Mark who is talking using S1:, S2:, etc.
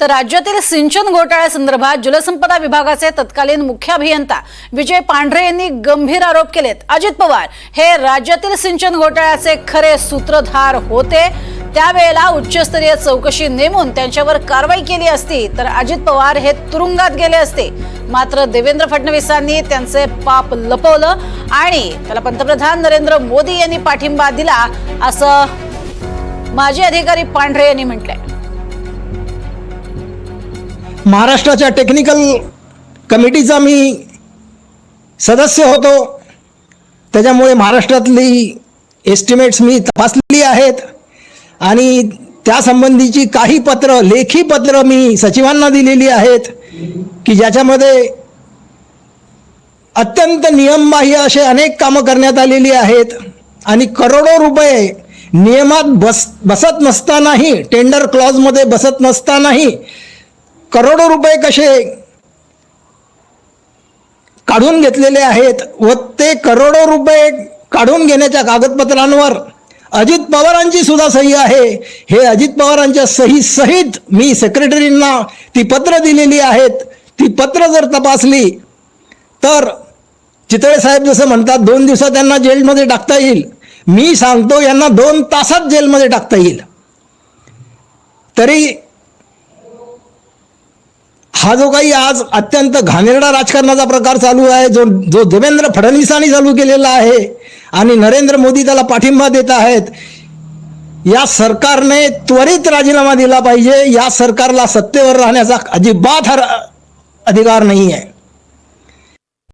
S1: तर राज्यातील सिंचन घोटाळ्यासंदर्भात जलसंपदा विभागाचे तत्कालीन मुख्य अभियंता विजय पांढरे यांनी गंभीर आरोप केलेत. अजित पवार हे राज्यातील सिंचन घोटाळ्याचे खरे सूत्रधार होते. त्यावेळेला उच्चस्तरीय चौकशी नेमून त्यांच्यावर कारवाई केली असती तर अजित पवार हे तुरुंगात गेले असते. मात्र देवेंद्र फडणवीसांनी त्यांचे पाप लपवलं आणि त्याला पंतप्रधान नरेंद्र मोदी यांनी पाठिंबा दिला असं माजी अधिकारी पांढरे यांनी म्हटलंय.
S2: महाराष्ट्राच्या टेक्निकल कमिटीचा मी सदस्य होतो. त्याच्यामुळे महाराष्ट्रातली एस्टिमेट्स मी तपासलेली आहेत. आणि त्यासंबंधीची काही पत्र लेखी पत्र मी सचिवांना दिलेली आहेत की ज्याच्यामध्ये अत्यंत नियमबाह्य असे अनेक कामं करण्यात आलेली आहेत. आणि करोडो रुपये नियमात बस बसत नसतानाही टेंडर क्लॉजमध्ये बसत नसतानाही करोडो रुपये कसे काढून घेतलेले आहेत व ते करोडो रुपये काढून घेण्याच्या कागदपत्रांवर अजित पवारांची सुद्धा सही आहे. हे अजित पवारांच्या सही सहित मी सेक्रेटरींना ती पत्र दिलेली आहेत. ती पत्र जर तपासली तर चितळे साहेब जसं म्हणतात दोन दिवसात त्यांना जेलमध्ये टाकता येईल. मी सांगतो यांना दोन तासात जेलमध्ये टाकता येईल. तरी हा जो काही आज अत्यंत घाणेरडा राजकारणाचा प्रकार चालू आहे जो जो देवेंद्र फडणवीसांनी चालू केलेला आहे आणि नरेंद्र मोदी त्याला पाठिंबा देत आहेत या सरकारने त्वरित राजीनामा दिला पाहिजे. या सरकारला सत्तेवर राहण्याचा अजिबात हर अधिकार नाही आहे